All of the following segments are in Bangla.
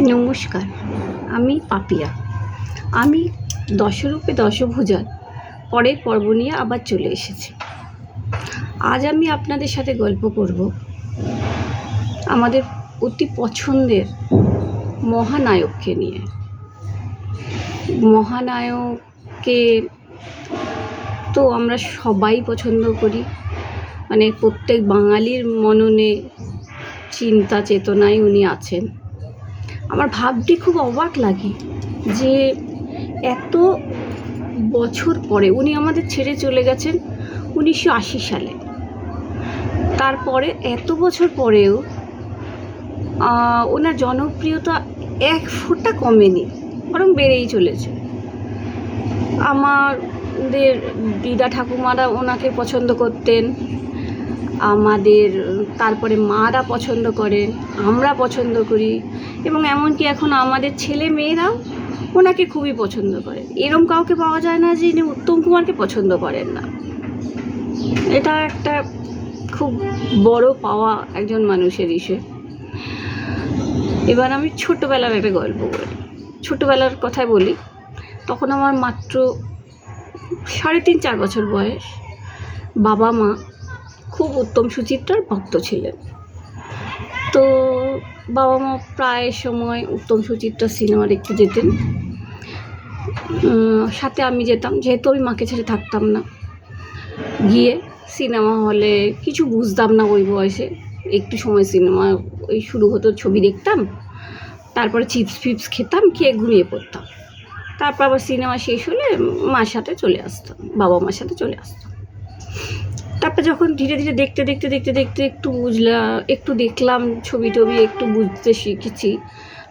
নমস্কার, আমি পাপিয়া। আমি দশরূপে দশভুজার, পরের পর্ব নিয়ে আবার চলে এসেছি। আজ আমি আপনাদের সাথে গল্প করব আমাদের অতি পছন্দের মহানায়ককে নিয়ে। মহানায়ককে তো আমরা সবাই পছন্দ করি। মানে প্রত্যেক বাঙালির মননে চিন্তা চেতনায় উনি আছেন। আমার ভাবতে খুব অবাক লাগে যে এত বছর পরে উনি আমাদের ছেড়ে চলে গেছেন উনিশশো আশি সালে। তারপরে এত বছর পরেও ওনার জনপ্রিয়তা এক ফোঁটা কমেনি, বরং বেড়েই চলেছে। আমাদের দিদা ঠাকুমারা ওনাকে পছন্দ করতেন আমাদের, তারপরে মারা পছন্দ করেন আমরা পছন্দ করি। এবং এমনকি এখন আমাদের ছেলে মেয়েরাও ওনাকে খুবই পছন্দ করে। এরম কাউকে পাওয়া যায় না যে ইনি উত্তম কুমারকে পছন্দ করেন না। এটা একটা খুব বড় পাওয়া একজন মানুষের ইসে এবার আমি ছোটোবেলার একটা গল্প বলি ছোটোবেলার কথাই বলি, তখন আমার মাত্র সাড়ে তিন, চার বছর বয়স। বাবা মা খুব উত্তম সুচিত্রার ভক্ত ছিলেন। তো বাবা মা প্রায় সময় উত্তম সুচিত্রা সিনেমা দেখতে যেতেন। সাথে আমি যেতাম, যেহেতু আমি মাকে ছেড়ে থাকতাম না। গিয়ে সিনেমা হলে কিছু বুঝতাম না ওই বয়সে। একটু সময় সিনেমা ওই শুরু হতো, ছবি দেখতাম। তারপরে চিপস ফিপস খেতাম, খেয়ে ঘুমিয়ে পড়তাম। তারপর আবার সিনেমা শেষ হলে মার সাথে চলে আসতাম, বাবা মার সাথে চলে আসতাম। তারপর যখন ধীরে ধীরে দেখতে দেখতে দেখতে দেখতে একটু বুঝলাম একটু দেখলাম ছবি টবি, একটু বুঝতে শিখেছি,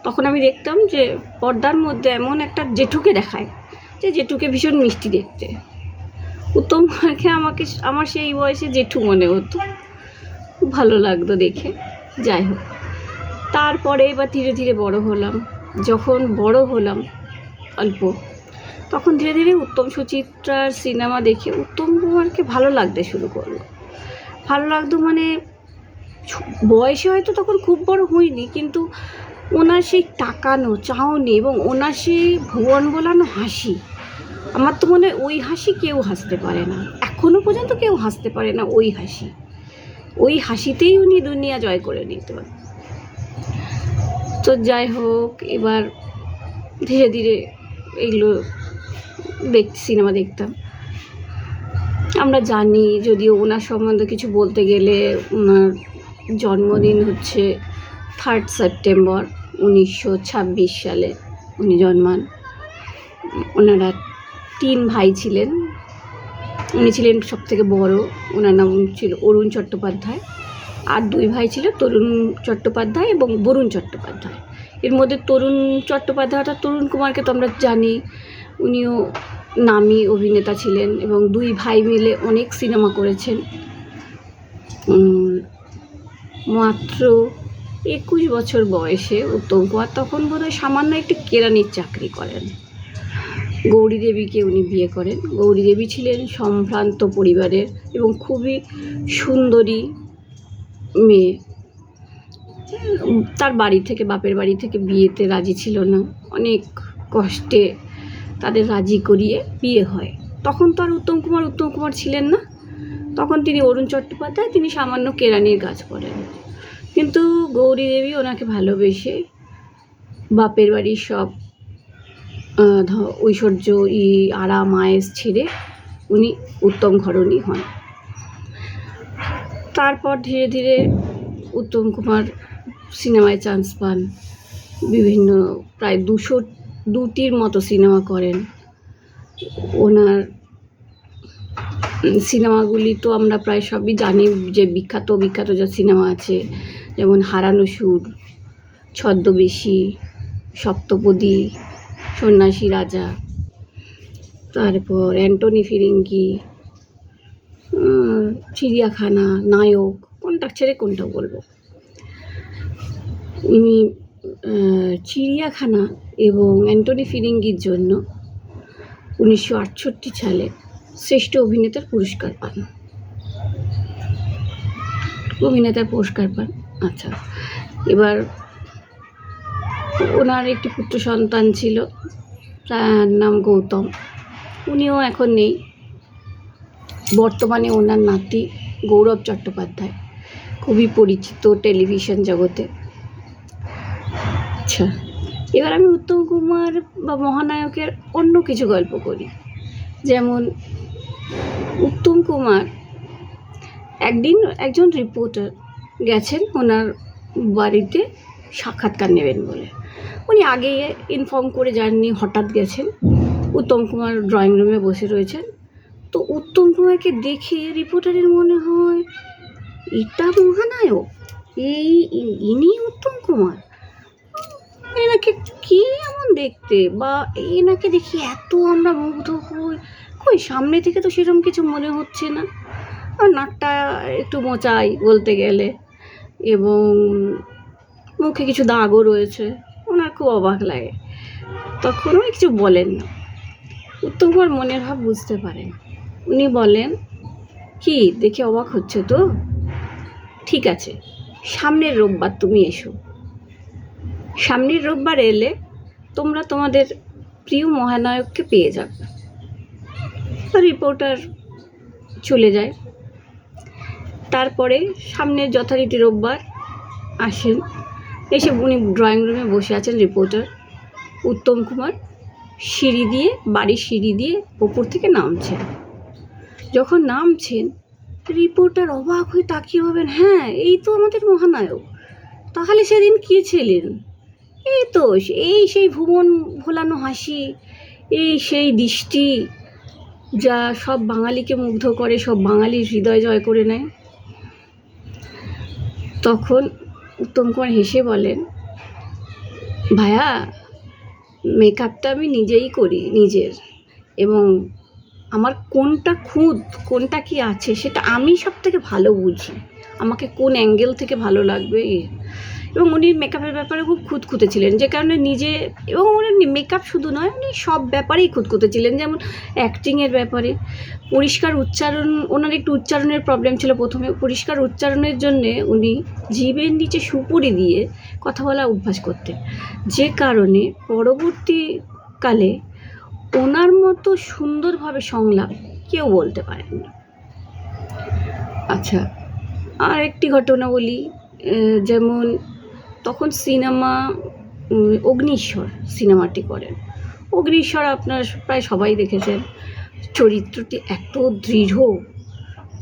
তখন আমি দেখতাম যে পর্দার মধ্যে এমন একটা জেঠুকে দেখায়, যে জেঠুকে ভীষণ মিষ্টি দেখতে। উত্তম কুমারকে আমাকে, আমার সেই বয়সে জেঠু মনে হতো। খুব ভালো লাগতো দেখে, যাই হোক। তারপরে এবার ধীরে ধীরে বড় হলাম। যখন বড় হলাম, অল্প। তখন ধীরে ধীরে উত্তম সুচিত্রার সিনেমা দেখে উত্তম কুমারকে ভালো লাগতে শুরু করল। ভালো লাগতো মানে বয়সে হয়তো তখন খুব বড় হইনি কিন্তু ওনার সেই টাকানো চাহনি এবং ওনার সেই ভুবন বোলানো হাসি, আমার তো মনে হয় ওই হাসি কেউ হাসতে পারে না। এখনও পর্যন্ত কেউ হাসতে পারে না ওই হাসি। ওই হাসিতেই উনি দুনিয়া জয় করে নিতে। পারেন তো যাই হোক, এবার ধীরে ধীরে এগুলো দেখ সিনেমা দেখতাম। আমরা জানি যদিও ওনার সম্বন্ধে কিছু বলতে গেলে ওনার জন্মদিন হচ্ছে থার্ড সেপ্টেম্বর উনিশশো ছাব্বিশ সালে উনি জন্মান। ওনারা তিন ভাই ছিলেন। উনি ছিলেন সব থেকে বড়। ওনার নাম ছিল অরুণ চট্টোপাধ্যায়। আর দুই ভাই ছিল তরুণ চট্টোপাধ্যায় এবং বরুণ চট্টোপাধ্যায়। এর মধ্যে তরুণ চট্টোপাধ্যায় অর্থাৎ তরুণ কুমারকে তো আমরা জানি। উনিও নামী অভিনেতা ছিলেন এবং দুই ভাই মিলে অনেক সিনেমা করেছেন। মাত্র একুশ বছর বয়সে উত্তম কুমার তখন বোধহয় সামান্য একটি কেরানির চাকরি করেন। গৌরী দেবীকে উনি বিয়ে করেন। গৌরী দেবী ছিলেন সম্ভ্রান্ত পরিবারের এবং খুবই সুন্দরী মেয়ে। তার বাড়ি থেকে, বাপের বাড়ি থেকে বিয়েতে রাজি ছিল না। অনেক কষ্টে তাদের রাজি করিয়ে বিয়ে হয়। তখন তো আর উত্তম কুমার উত্তম কুমার ছিলেন না। তখন তিনি অরুণ চট্টোপাধ্যায়, তিনি সামান্য কেরানির কাজ করেন কিন্তু গৌরী দেবী ওনাকে ভালোবেসে বাপের বাড়ির সব ঐশ্বর্য, ই আরাম আয়েস ছেড়ে উনি উত্তম ঘরণী হন। তারপর ধীরে ধীরে উত্তম কুমার সিনেমায় চান্স পান। বিভিন্ন, প্রায় দুশো দুটির মতো সিনেমা করেন। ওনার সিনেমাগুলি তো আমরা প্রায় সবই জানি যে বিখ্যাত বিখ্যাত যা সিনেমা আছে, যেমন হারানো সুর, ছদ্মবেশী, সপ্তপদী, সন্ন্যাসী রাজা, তারপর অ্যান্টনি ফিরিঙ্গি চিড়িয়াখানা, নায়ক, কোনটা ছেড়ে কোনটা বলব। উনি চিড়িয়াখানা এবং অ্যান্টনি ফিরিঙ্গির জন্য উনিশশো আটষট্টি সালে শ্রেষ্ঠ অভিনেতার পুরস্কার পান। অভিনেতার পুরস্কার পান আচ্ছা। এবার ওনার একটি পুত্র সন্তান ছিল, তার নাম গৌতম। উনিও এখন নেই। বর্তমানে ওনার নাতি গৌরব চট্টোপাধ্যায়, খুবই পরিচিত টেলিভিশন জগতে। আচ্ছা। এবার আমি উত্তম কুমার বা মহানায়কের অন্য কিছু গল্প করি। যেমন, উত্তম কুমার একদিন একজন রিপোর্টার গেছেন ওনার বাড়িতে সাক্ষাৎকার নেবেন বলে। উনি আগেই ইনফর্ম করে যাননি, হঠাৎ গেছেন। উত্তম কুমার ড্রয়িং রুমে বসে রয়েছেন। তো উত্তম কুমারকে দেখে রিপোর্টারের মনে হয়, এটা মহানায়ক? এই, ইনি উত্তম কুমার? এনাকে কি এমন দেখতে? বা এনাকে দেখি এত আমরা মুগ্ধ হই। কই, সামনে থেকে তো সেরকম কিছু মনে হচ্ছে না। আর নাকটা একটু মোচাই বলতে গেলে। এবং মুখে কিছু দাগও রয়েছে। ওনার খুব অবাক লাগে। তখন উনি কিছু বলেন না। উত্তম কুমার মনের ভাব বুঝতে পারেন। উনি বলেন, কি, দেখে অবাক হচ্ছে তো? ঠিক আছে। সামনের রোববার তুমি এসো। সামনের রোববার এলে তোমরা তোমাদের প্রিয় মহানায়ককে পেয়ে যাবে। রিপোর্টার চলে যায়। তারপরে সামনের যথারীতি রোববার আসেন। এসে উনি ড্রয়িং রুমে বসে আছেন রিপোর্টার উত্তম কুমার। সিঁড়ি দিয়ে, বাড়ির সিঁড়ি দিয়ে ওপর থেকে নামছেন। যখন নামছেন রিপোর্টার অবাক হয়ে তাকিয়ে ভাবেন হ্যাঁ এই তো আমাদের মহানায়ক। তাহলে সেদিন কে ছিলেন? এই তো, এই সেই ভুবন ভোলানো হাসি, এই সেই দৃষ্টি যা সব বাঙালিকে মুগ্ধ করে, সব বাঙালির হৃদয় জয় করে নেয় তখন উত্তম কুমার হেসে বলেন, ভায়া মেকআপটা আমি নিজেই করি, নিজের এবং আমার কোনটা খুঁত কোনটা কি আছে, সেটা আমি সব থেকে ভালো বুঝি আমাকে কোন অ্যাঙ্গেল থেকে ভালো লাগবে। এবং উনি মেকআপের ব্যাপারে খুব খুঁতখুঁতে ছিলেন, যে কারণে নিজে, এবং উনি মেকআপ শুধু নয়, উনি সব ব্যাপারেই খুঁতখুঁতে ছিলেন, যেমন অ্যাক্টিংয়ের ব্যাপারে, পরিষ্কার উচ্চারণ, ওনার একটু উচ্চারণের প্রবলেম ছিল প্রথমে, পরিষ্কার উচ্চারণের জন্যে উনি জীবের নিচে সুপুরি দিয়ে কথা বলা অভ্যাস করতেন। যে কারণে পরবর্তীকালে ওনার মতো সুন্দরভাবে সংলাপ কেউ বলতে পারেন না আচ্ছা আর একটি ঘটনা বলি যেমন তখন সিনেমা অগ্নিশ্বর সিনেমাটি করেন। অগ্নিশ্বর আপনার প্রায় সবাই দেখেছেন। চরিত্রটি এত দৃঢ়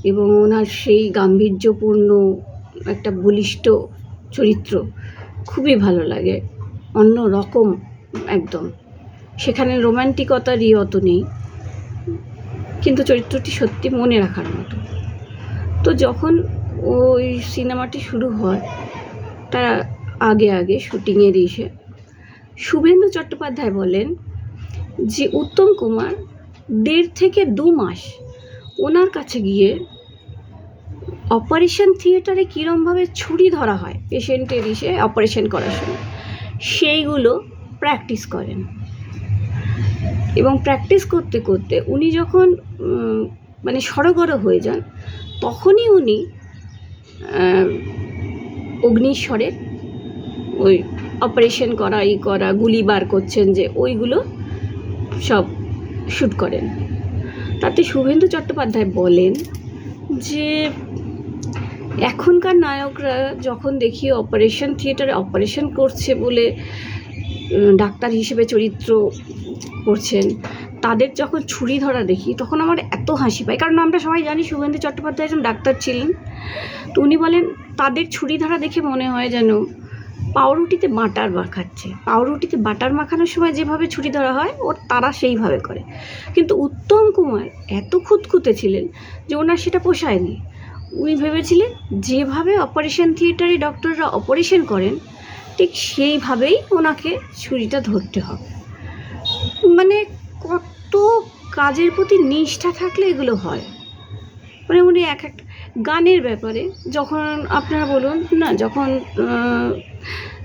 এবং ওনার সেই গাম্ভীর্যপূর্ণ একটা বলিষ্ঠ চরিত্র খুবই ভালো লাগে। অন্য রকম একদম। সেখানে রোম্যান্টিকতারই অত নেই। কিন্তু চরিত্রটি সত্যি মনে রাখার মতো। তো যখন ওই সিনেমাটি শুরু হয়, তার আগে আগে শুটিংয়ের ইসে। শুভেন্দু চট্টোপাধ্যায় বলেন যে, উত্তম কুমার দেড় থেকে দু মাস ওনার কাছে গিয়ে অপারেশন থিয়েটারে কীরমভাবে ছুরি ধরা হয় পেশেন্টের ইসে অপারেশন করার সময়, সেইগুলো প্র্যাকটিস করেন। এবং প্র্যাকটিস করতে করতে উনি যখন মানে সড়গড় হয়ে যান, তখনই উনি অগ্নিশ্বরের ওই অপারেশন করা, ই করা, গুলি বার করছেন যে ওইগুলো সব শ্যুট করেন। তাতে শুভেন্দু চট্টোপাধ্যায় বলেন যে এখনকার নায়করা যখন দেখি অপারেশন থিয়েটারে অপারেশন করছে বলে ডাক্তার হিসেবে চরিত্র করছেন, তাদের যখন ছুরি ধরা দেখি, তখন আমার এত হাসি পায়। কারণ আমরা সবাই জানি শুভেন্দু চট্টোপাধ্যায় একজন ডাক্তার ছিলেন। তো উনি বলেন, তাদের ছুরি ধরা দেখে মনে হয় যেন পাউরুটিতে বাটার মাখাচ্ছে। পাউরুটিতে বাটার মাখানোর সময় যেভাবে ছুরি ধরা হয়, ওর তারা সেইভাবে করে। কিন্তু উত্তম কুমার এত খুঁতখুঁতে ছিলেন যে ওনার সেটা পোষায়নি। উনি ভেবেছিলেন যেভাবে অপারেশন থিয়েটারে ডক্টররা অপারেশন করেন, ঠিক সেইভাবেই ওনাকে ছুরিটা ধরতে হবে। মানে কত কাজের প্রতি নিষ্ঠা থাকলে এগুলো হয়। মানে উনি এক এক গানের ব্যাপারে যখন আপনারা বলুন, না, যখন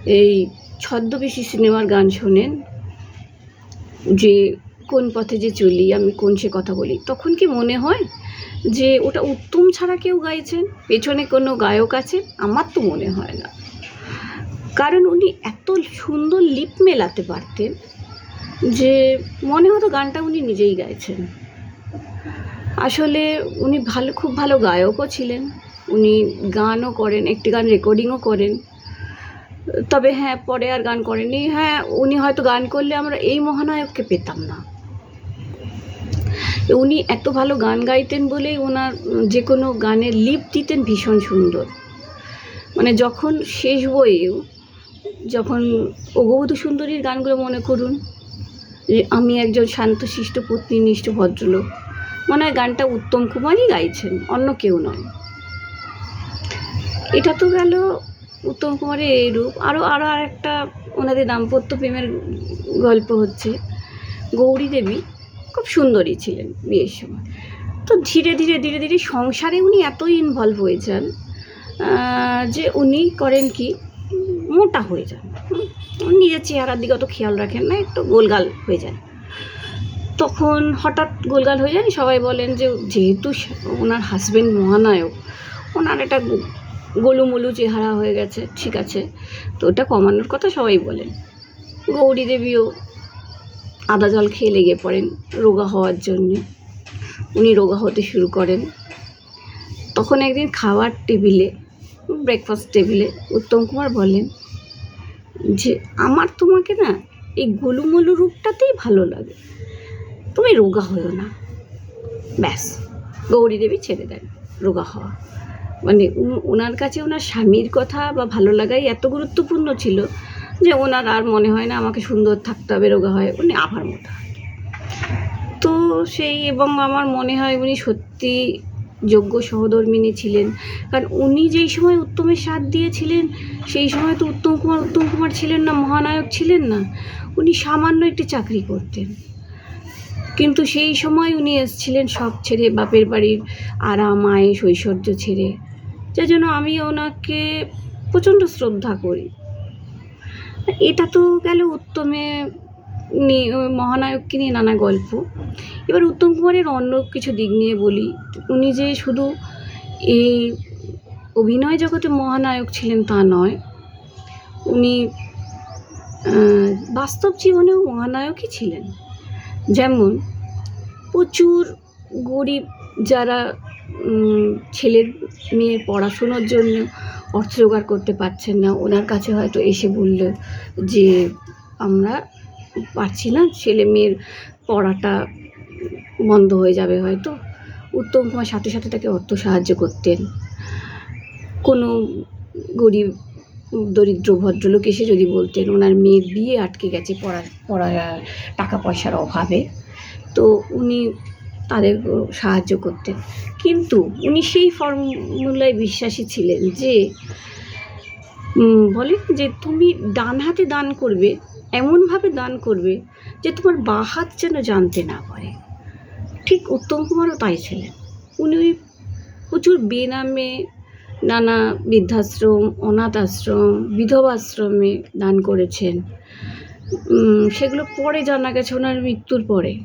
এই ছদ্মবেশী সিনেমার গান শোনেন যে কোন পথে যে চলি, আমি কোন সে কথা বলি। তখন কি মনে হয় যে ওটা উত্তম ছাড়া কেউ গাইছেন? পেছনে কোনো গায়ক আছে আমার তো মনে হয় না। কারণ উনি এত সুন্দর লিপ মেলাতে পারতেন যে মনে হতো গানটা উনি নিজেই গাইছেন। আসলে উনি ভালো, খুব ভালো গায়কও ছিলেন। উনি গানও করেন, একটি গান রেকর্ডিংও করেন। তবে হ্যাঁ পরে আর গান করেনি। হ্যাঁ উনি হয়তো গান করলে আমরা এই মহানায়ককে পেতাম না। উনি এত ভালো গান গাইতেন বলেই ওনার যে কোনো গানের লিপ দিতেন ভীষণ সুন্দর। মানে যখন শেষ বইয়েও যখন অগবধূ সুন্দরীর গানগুলো মনে করুন, যে আমি একজন শান্তশিষ্ট পত্নীনিষ্ঠ ভদ্রলোক। মনে হয় গানটা উত্তম কুমারই গাইছেন, অন্য কেউ নয়। এটা তো গেল উত্তম কুমারের এই রূপ। আরও আরও আর একটা ওনাদের দাম্পত্য প্রেমের গল্প হচ্ছে। গৌরী দেবী খুব সুন্দরী ছিলেন বিয়ের সময়। তো ধীরে ধীরে ধীরে ধীরে সংসারে উনি এতই ইনভলভ হয়ে যান যে উনি করেন কি, মোটা হয়ে যান। নিজের চেহারার দিকে অত খেয়াল রাখেন না, একটু গোলগাল হয়ে যান। তখন হঠাৎ গোলগাল হয়ে যায় সবাই বলেন যে যেহেতু ওনার হাজব্যান্ড মহানায়ক, ওনার একটা গো- গোলুমলু চেহারা হয়ে গেছে, ঠিক আছে। তো ওটা কমানোর কথা সবাই বলেন। গৌরী দেবীও আদা জল খেয়ে লেগে পড়েন রোগা হওয়ার জন্যে। উনি রোগা হতে শুরু করেন। তখন একদিন খাওয়ার টেবিলে ব্রেকফাস্ট টেবিলে উত্তম কুমার বলেন যে, আমার তোমাকে না এই গোলুমলু রূপটাতেই ভালো লাগে। তুমি রোগা হয়েও না। ব্যাস, গৌরী দেবী ছেড়ে দেন রোগা হওয়া। মানে ওনার কাছে ওনার স্বামীর কথা বা ভালো লাগাই এত গুরুত্বপূর্ণ ছিল যে ওনার আর মনে হয় না আমাকে সুন্দর থাকতে হবে, রোগা হয় উনি আবার মতো। তো সেই এবং আমার মনে হয় উনি সত্যি যোগ্য সহধর্মিনী ছিলেন। কারণ উনি যেই সময় উত্তমের সাথ দিয়েছিলেন, সেই সময় তো উত্তম কুমার উত্তম কুমার ছিলেন না, মহানায়ক ছিলেন না। উনি সামান্য একটি চাকরি করতেন। কিন্তু সেই সময় উনি এসেছিলেন সব ছেড়ে, বাপের বাড়ির আরাম, আয়েস, ঐশ্বর্য ছেড়ে। যার জন্য আমি ওনাকে প্রচণ্ড শ্রদ্ধা করি। এটা তো গেল উত্তমে নিয়ে মহানায়ককে নিয়ে নানা গল্প। এবার উত্তম কুমারের অন্য কিছু দিক নিয়ে বলি। উনি যে শুধু এই অভিনয় জগতে মহানায়ক ছিলেন তা নয়, উনি বাস্তব জীবনেও মহানায়কই ছিলেন। যেমন প্রচুর গরিব যারা ছেলের মেয়ের পড়াশুনোর জন্য অর্থ জোগাড় করতে পারছেন না। ওনার কাছে হয়তো এসে বলল যে, আমরা পারছি না, ছেলে মেয়ের পড়াটা বন্ধ হয়ে যাবে হয়তো। উত্তম কুমার সাথে সাথে তাকে অর্থ সাহায্য করতেন। কোনো গরিব, দরিদ্র, ভদ্রলোক এসে যদি বলতেন, ওনার মেয়ের বিয়ে আটকে গেছে পড়া পড়া টাকা পয়সার অভাবে। তো উনি তাদের সাহায্য করতেন। কিন্তু উনি সেই ফর্মুলায় বিশ্বাসী ছিলেন যে বলেন যে তুমি ডান হাতে দান করবে, এমনভাবে দান করবে যে তোমার বা হাত যেন জানতে না পারে। ঠিক উত্তম কুমারও তাই ছিলেন। উনি ওই প্রচুর বেনামে নানা বৃদ্ধাশ্রম, অনাথ আশ্রম বিধবাশ্রমে দান করেছেন। সেগুলো পরে জানা গেছে, ওনার মৃত্যুর পরে।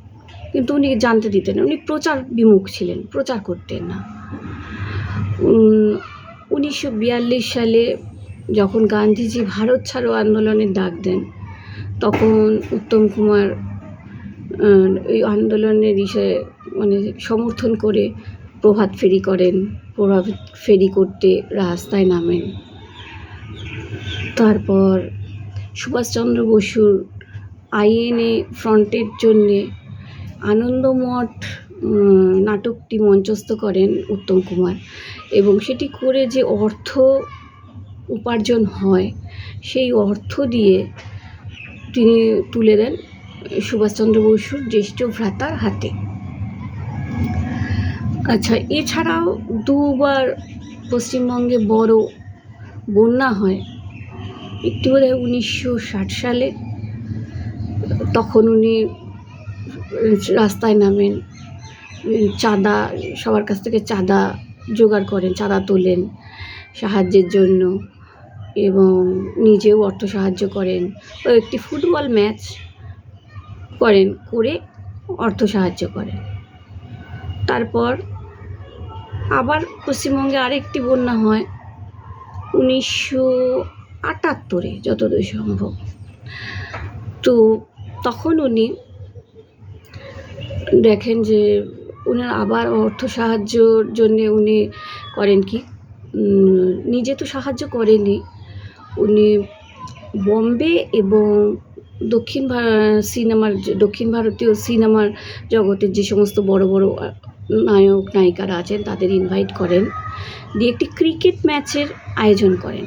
কিন্তু উনি জানতে দিতেন না। উনি প্রচার বিমুখ ছিলেন, প্রচার করতেন না। উনিশশো বিয়াল্লিশ সালে যখন গান্ধীজি ভারত ছাড়ো আন্দোলনের ডাক দেন, তখন উত্তম কুমার এই আন্দোলনের বিষয়ে মানে সমর্থন করে প্রভাত ফেরি করেন, প্রভাত ফেরি করতে রাস্তায় নামেন। তারপর সুভাষচন্দ্র বসুর আইএনএ ফ্রন্টের জন্যে আনন্দমঠ নাটকটি মঞ্চস্থ করেন উত্তম কুমার। এবং সেটি করে যে অর্থ উপার্জন হয়, সেই অর্থ দিয়ে তিনি তুলে দেন সুভাষচন্দ্র বসুর জ্যেষ্ঠ ভ্রাতার হাতে। আচ্ছা এছাড়াও দুবার পশ্চিমবঙ্গে বড় বন্যা হয়, একটি বোধ হয় উনিশশো ষাট সালে, তখন উনি রাস্তায় নামেন চাঁদা, সবার কাছ থেকে চাঁদা জোগাড় করেন, চাঁদা তোলেন সাহায্যের জন্য এবং নিজেও অর্থ সাহায্য করেন। ও একটি ফুটবল ম্যাচ করেন, করে অর্থ সাহায্য করেন। তারপর আবার পশ্চিমবঙ্গে আরেকটি বন্যা হয় উনিশশো আটাত্তরে, যতদূর সম্ভব। তো তখন উনি দেখেন যে উনার আবার অর্থ সাহায্যর জন্যে উনি করেন কি? নিজে তো সাহায্য করেনি উনি বম্বে এবং দক্ষিণ সিনেমার দক্ষিণ ভারতীয় সিনেমার জগতের যে সমস্ত বড় বড় নায়ক, নায়িকারা আছেন তাদের ইনভাইট করেন। দিয়ে একটি ক্রিকেট ম্যাচের আয়োজন করেন।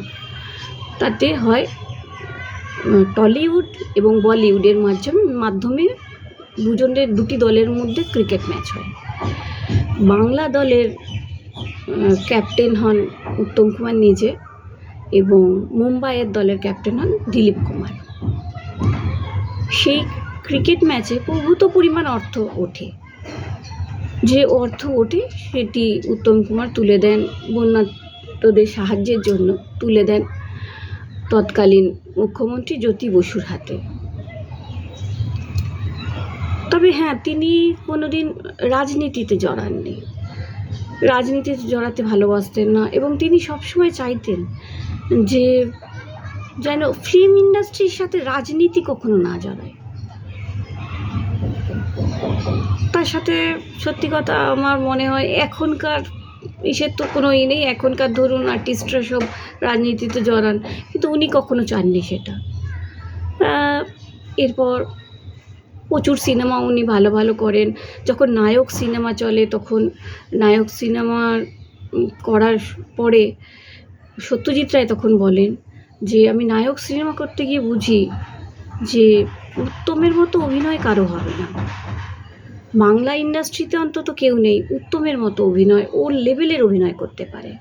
তাতে হয় টলিউড এবং বলিউডের মাধ্যমে মাধ্যমে দুজনের দুটি দলের মধ্যে ক্রিকেট ম্যাচ হয়। বাংলা দলের ক্যাপ্টেন হন উত্তম কুমার নিজে এবং মুম্বাইয়ের দলের ক্যাপ্টেন হন দিলীপ কুমার। সেই ক্রিকেট ম্যাচে প্রভূত পরিমাণ অর্থ ওঠে। যে অর্থ ওঠে সেটি উত্তম কুমার তুলে দেন বন্যার্তদের সাহায্যের জন্য তুলে দেন তৎকালীন মুখ্যমন্ত্রী জ্যোতি বসুর হাতে। তবে হ্যাঁ তিনি কোনোদিন রাজনীতিতে জড়াননি। রাজনীতিতে জড়াতে ভালোবাসতেন না এবং তিনি সবসময় চাইতেন যে যেন ফিল্ম ইন্ডাস্ট্রির সাথে রাজনীতি কখনো না জড়ায়। তার সাথে সত্যি কথা আমার মনে হয় এখনকার ইসের তো কোনো ই নেই, এখনকার ধরুন আর্টিস্টরা সব রাজনীতিতে জড়ান, কিন্তু উনি কখনো চাননি সেটা। এরপর প্রচুর সিনেমা উনি ভালো ভালো করেন। যখন নায়ক সিনেমা চলে, তখন নায়ক সিনেমা করার পরে সত্যজিৎ রায় তখন বলেন যে, আমি নায়ক সিনেমা করতে গিয়ে বুঝি যে, উত্তমের মতো অভিনয় কারও হবে না। বাংলা ইন্ডাস্ট্রিতে অন্তত কেউ নেই উত্তমের মতো অভিনয়, ওর লেভেলের অভিনয় করতে পারে।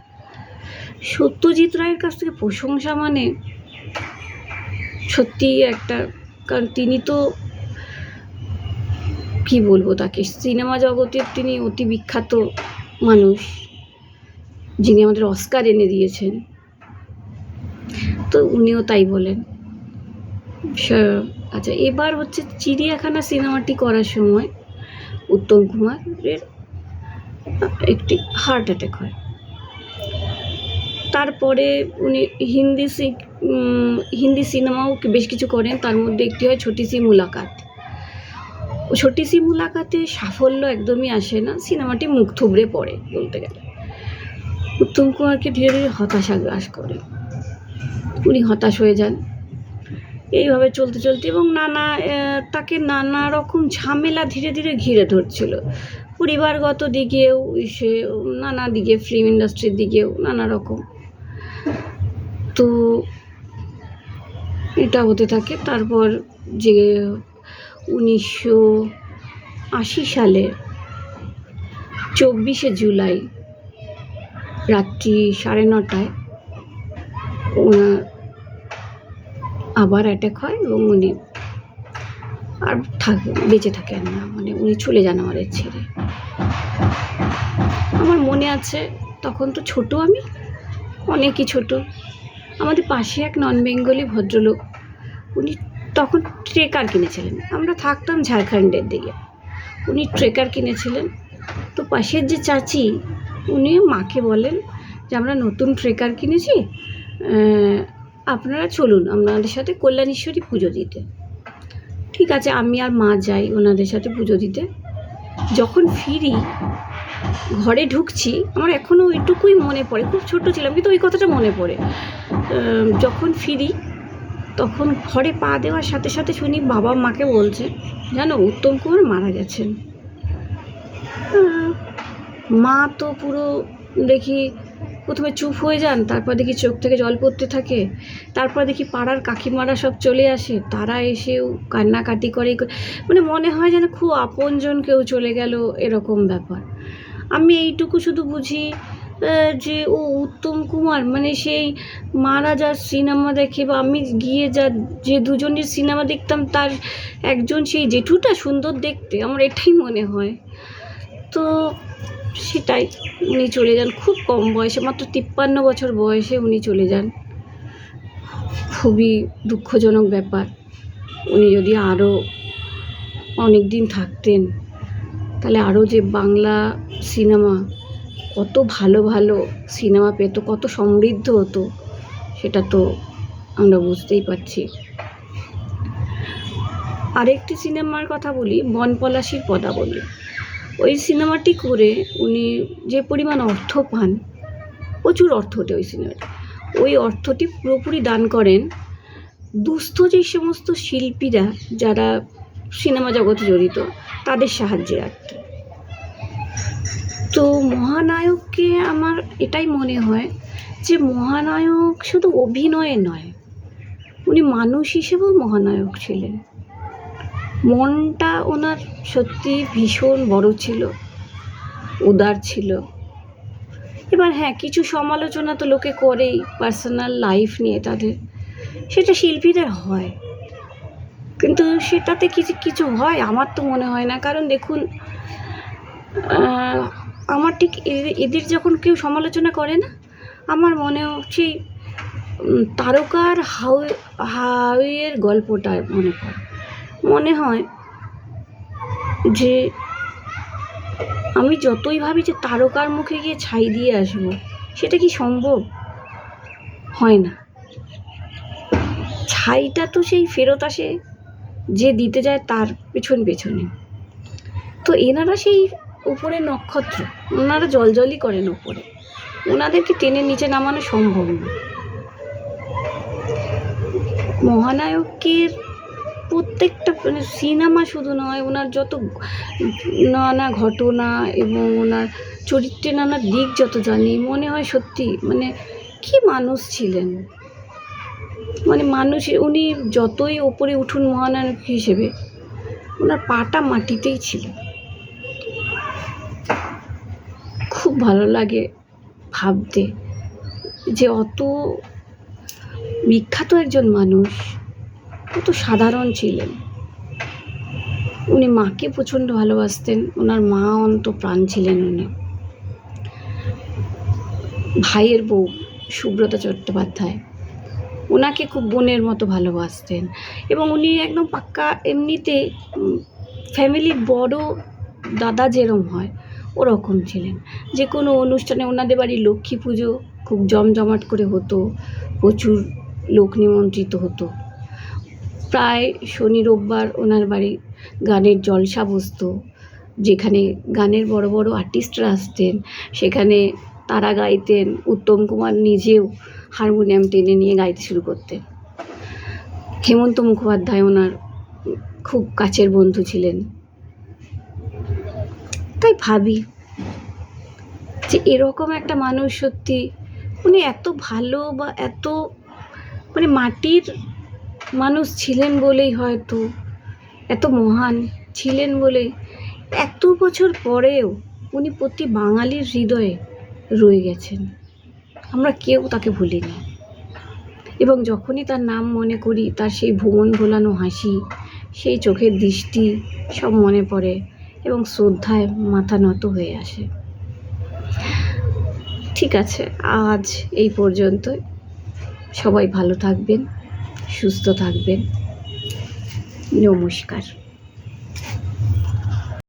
সত্যজিৎ রায়ের কাছ থেকে প্রশংসা মানে সত্যিই একটা, কারণ তিনি তো কি বলব তাকে? সিনেমা জগতের তিনি অতি বিখ্যাত মানুষ, যিনি আমাদের অস্কার এনে দিয়েছেন। তো উনিও তাই বলেন। আচ্ছা এবার হচ্ছে চিড়িয়াখানা সিনেমাটি করার সময় উত্তম কুমারের একটি হার্ট অ্যাটাক হয়। তারপরে উনি হিন্দি হিন্দি সিনেমাও বেশ কিছু করেন। তার মধ্যে একটি হয় ছোটি সি মুলাকাত। ছোটি সি মুলাকাতে সাফল্য একদমই আসে না, সিনেমাটি মুখ থুবড়ে পড়ে বলতে গেলে। উত্তম কুমারকে ধীরে ধীরে হতাশা গ্রাস করে। উনি হতাশ হয়ে যান। এইভাবে চলতে চলতে এবং নানা তাকে নানা রকম ঝামেলা ধীরে ধীরে ঘিরে ধরছিল। পরিবারগত দিকেও সে নানা দিকে ফিল্ম ইন্ডাস্ট্রির দিকেও নানা রকম। তো এটা হতে থাকে। তারপর যে উনিশশো আশি সালে চব্বিশে জুলাই রাত্রি সাড়ে নটায় ওনার আবার অ্যাটাক হয় এবং উনি আর থাক, বেঁচে থাকেন না মানে উনি চলে যান আমাদের ছেড়ে। আমার মনে আছে, তখন তো ছোট আমি, অনেকই ছোট। আমাদের পাশে এক নন বেঙ্গলি ভদ্রলোক, উনি তখন ট্রেকার কিনেছিলেন। আমরা থাকতাম ঝাড়খণ্ডের দিকে। উনি ট্রেকার কিনেছিলেন। তো পাশের যে চাচি, উনি মাকে বলেন যে, আমরা নতুন ট্রেকার কিনেছি আপনারা চলুন, আপনাদের সাথে কল্যাণেশ্বরী পুজো দিতে। ঠিক আছে, আমি আর মা যাই ওনাদের সাথে পুজো দিতে। যখন ফিরি, ঘরে ঢুকছি, আমার এখনও ওইটুকুই মনে পড়ে, খুব ছোট ছিলাম, কিন্তু ওই কথাটা মনে পড়ে। যখন ফিরি তখন ঘরে পা দেওয়ার সাথে সাথে শুনি বাবা মাকে বলছে, জানো, উত্তম কুমার মারা গেছেন। মা তো পুরো দেখি প্রথমে চুপ হয়ে যান, তারপর দেখি চোখ থেকে জল পড়তে থাকে, তারপর দেখি পাড়ার কাকিমারা সব চলে আসে, তারা এসেও কান্নাকাটি করে মানে মনে হয় যেন খুব আপনজন কেউ চলে গেল, এরকম ব্যাপার। আমি এইটুকু শুধু বুঝি যে ও উত্তম কুমার মানে সেই মারা যার সিনেমা দেখে বা আমি গিয়ে যা, যে দুজনের সিনেমা দেখতাম, তার একজন সেই জেঠুটা সুন্দর দেখতে, আমার এটাই মনে হয়। তো সেটাই, উনি চলে যান, খুব কম বয়সে, মাত্র তিপ্পান্ন বছর বয়সে উনি চলে যান। খুবই দুঃখজনক ব্যাপার, উনি যদি আরও অনেক দিন থাকতেন, তাহলে আরও যে বাংলা সিনেমা কত ভালো ভালো সিনেমা পেত, কত সমৃদ্ধ হতো, সেটা তো আমরা বুঝতেই পারছি। আরেকটি সিনেমার কথা বলি, বনপলাশির পদাবলী। ওই সিনেমাটি করে উনি যে পরিমাণ অর্থ পান, প্রচুর অর্থ ওঠে ওই সিনেমাটি ওই অর্থটি পুরোপুরি দান করেন দুস্থ যে সমস্ত শিল্পীরা যারা সিনেমা জগতে জড়িত, তাদের সাহায্যে রাখতে তো মহানায়ককে আমার এটাই মনে হয় যে মহানায়ক শুধু অভিনয়ে নয়, উনি মানুষ হিসেবেও মহানায়ক ছিলেন। মনটা ওনার সত্যি ভীষণ বড় ছিল, উদার ছিল। এবার হ্যাঁ কিছু সমালোচনা তো লোকে করেই পার্সোনাল লাইফ নিয়ে তাদের। সেটা শিল্পীদের হয়, কিন্তু সেটাতে কিছু কিছু হয়, আমার তো মনে হয় না। কারণ দেখুন আমার ঠিক এদের যখন কেউ সমালোচনা করে না, আমার মনে হচ্ছে তারকার হাউ হাউয়ের গল্পটা মনে পড়ে। মনে হয় যে আমি যতই ভাবি যে তারকার মুখে গিয়ে ছাই দিয়ে আসব, সেটা কি সম্ভব? হয় না। ছাইটা তো সেই ফেরত আসে, যে দিতে যায় তার পেছন পেছনে। তো এনারা সেই উপরে নক্ষত্র। ওনারা জলজলই করেন উপরে। ওনাদেরকে টেনে নিচে নামানো সম্ভব না। মহানায়কের প্রত্যেকটা মানে সিনেমা শুধু নয়, ওনার যত নানা ঘটনা এবং ওনার চরিত্রের নানা দিক যত জানি, মনে হয় সত্যি মানে কি মানুষ ছিলেন? মানে মানুষ, উনি যতই ওপরে উঠুন মহানায়ক হিসেবে, ওনার পাটা মাটিতেই ছিল। খুব ভালো লাগে ভাবতে যে অত বিখ্যাত একজন মানুষ, কত সাধারণ ছিলেন। উনি মাকে প্রচণ্ড ভালোবাসতেন, ওনার মা অন্ত প্রাণ ছিলেন উনি। ভাইয়ের বউ সুব্রত চট্টোপাধ্যায়, ওনাকে খুব বোনের মতো ভালোবাসতেন এবং উনি একদম পাক্কা এমনিতে ফ্যামিলির বড় দাদা যেরম হয় ওরকম ছিলেন। যে কোনো অনুষ্ঠানে ওনাদের বাড়ি লক্ষ্মী পুজো খুব জমজমাট করে হতো, প্রচুর লোক নিমন্ত্রিত হতো। প্রায় শনি, রোববার ওনার বাড়ি গানের জলসা বসতো, যেখানে গানের বড় বড় আর্টিস্টরা আসতেন, সেখানে তারা গাইতেন, উত্তম কুমার নিজেও হারমোনিয়াম টেনে নিয়ে গাইতে শুরু করতেন। হেমন্ত মুখোপাধ্যায় ওনার খুব কাছের বন্ধু ছিলেন। তাই ভাবি যে এরকম একটা মানুষ সত্যি উনি এত ভালো বা এত মানে মাটির মানুষ ছিলেন বলেই হয়তো, এত মহান ছিলেন বলে এত বছর পরেও উনি প্রতি বাঙালির হৃদয়ে রয়ে গেছেন। আমরা কেউ তাকে ভুলিনি। এবং যখনই তার নাম মনে করি, তার সেই ভুবন ভোলানো হাসি, সেই চোখের দৃষ্টি সব মনে পড়ে। এবং শ্রদ্ধায় মাথা নত হয়ে আসে। ঠিক আছে, আজ এই পর্যন্তই সবাই ভালো থাকবেন, সুস্থ থাকবেন। নমস্কার।